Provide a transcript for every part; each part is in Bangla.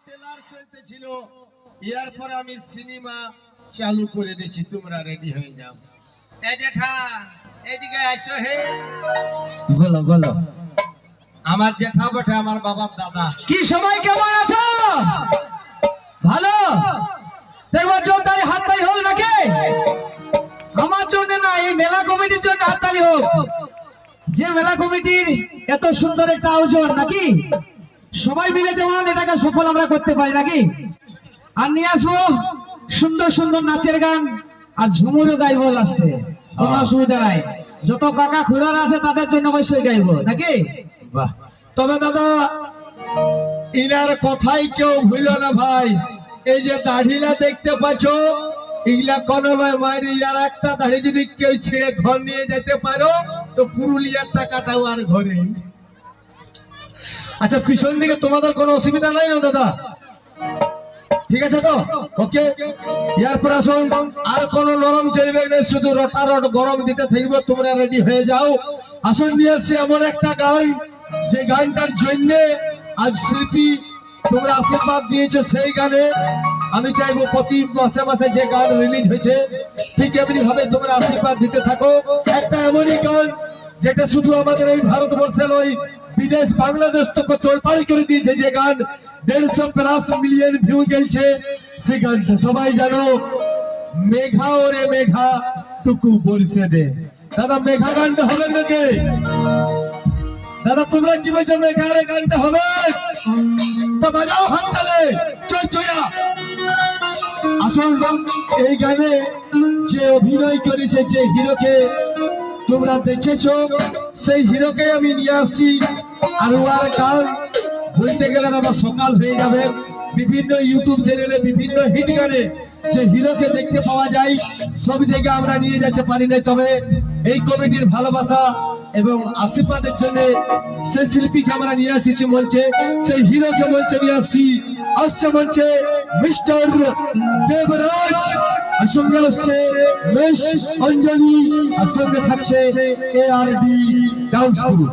ট্রেলার চলতেছিল। এরপর আমি সিনেমা চালু করে দিয়েছি তোমরা রেডি হয়ে যাও। এই জেঠা এদিকে আসো হে। বলো বলো। আমার জেঠা বটে আমার বাবার দাদা। কি সবাই কেমন আছো? ভালো? দেখবার জোরদারি হাততালি হোক নাকি? আমার জন্য না এই মেলা কমিটির জন্য হাততালি হোক যে মেলা কমিটির এত সুন্দর একটা আয়োজন নাকি? সবাই মিলে যেমন এটাকে সফল আমরা করতে পারি নাকি? আর নিয়ে আসব সুন্দর সুন্দর নাচের গান আর ঝুমুরও গাইবো লাস্টে। কোনো অসুবিধা নাই। যত কাকা খুড়ারা আছে তাদের জন্য অবশ্যই গাইবো নাকি? বাহ। তবে দাদা ইনার কথাই কেউ ভুল না ভাই। এই যে দাড়িলা দেখতে পাচ্ছ এগুলা কোন লয় মারি আর একটা দাড়ি যদি কেউ ছেড়ে ঘর নিয়ে যেতে পারো তো পুরুলিয়ার টাকাটাও আর ঘরে আচ্ছা পিছন দিকে তোমাদের কোনো অসুবিধা নাই না, দাদা? ঠিক আছে তো? ওকে এরপর আসুন। আর কোন নরম চলবে না শুধু রটারট গরম দিতে থাকবে, তোমরা রেডি হয়ে যাও। আসুন, নিয়ে এসছি এমন একটা গান, যে গানটার জন্য আজ শিল্পী তোমরা আশীর্বাদ দিয়েছ সেই গানে। আমি চাইব প্রতি মাসে মাসে যে গান রিলিজ হয়েছে, ঠিক এমনি ভাবে তোমরা আশীর্বাদ দিতে থাকো। একটা এমনই গান, যেটা শুধু আমাদের এই ভারতবর্ষের ওই বিদেশ বাংলাদেশ তো তোড়পাড়ি করে দিয়েছে যে গান দেড়শো প্লাস মিলিয়ন ভিউ গেছে সেই গানটা সবাই জানো। মেঘা ওরে মেঘা, টুকু বলছে দে। দাদা, মেঘা গানটা হবে নাকি? দাদা, তোমরা কি বলছো মেঘা রে গানটা হবে? তো বাজাও হাত তালে, চল চয়া আসল এই গানে যে অভিনয় করেছে যে হিরোকে তোমরা দেখেছ? সেই হিরোকে আমি নিয়ে আসছি। আর ওর গান বলতে গেলে দাদা সকাল হয়ে যাবে। বিভিন্ন ইউটিউব চ্যানেলে বিভিন্ন হিট গানে যে হিরোকে দেখতে পাওয়া যায়, সব জায়গায় আমরা নিয়ে যেতে পারি না তবে এই কমিটির ভালোবাসা এবং আশীর্বাদের জন্য সেই শিল্পীকে আমরা নিয়ে আসছি মঞ্চে সেই হিরোকে মঞ্চে নিয়ে আসছি। আসছে মঞ্চে মিস্টার দেবরাজ। আর সঙ্গে আসছে মেশ অঞ্জলি আর সঙ্গে থাকছে A R D dance group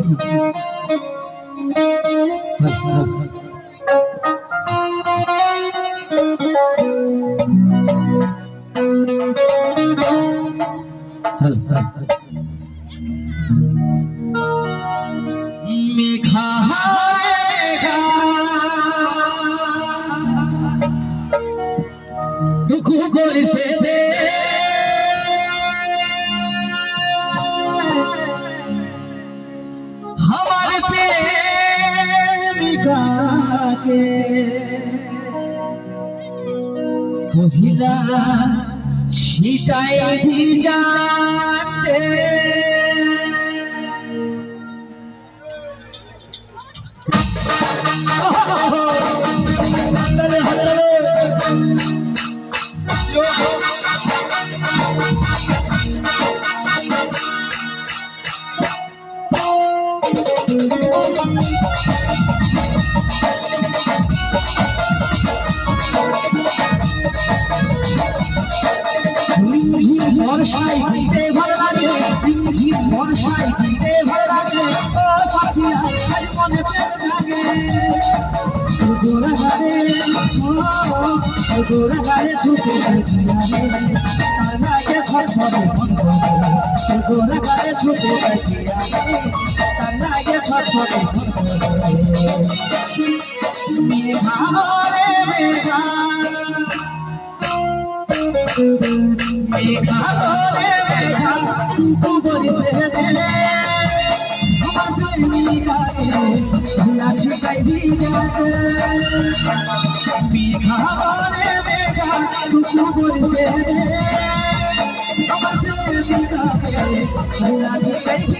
প্রেমিকাকে কহিলা ছিটাই ভিজাতে। ছুটে তার গোরা ছুটে তার লাগে ঘর ঘরে মন করে মেঘা রে মেঘা তুই তো ভেসে রে ভেসে কি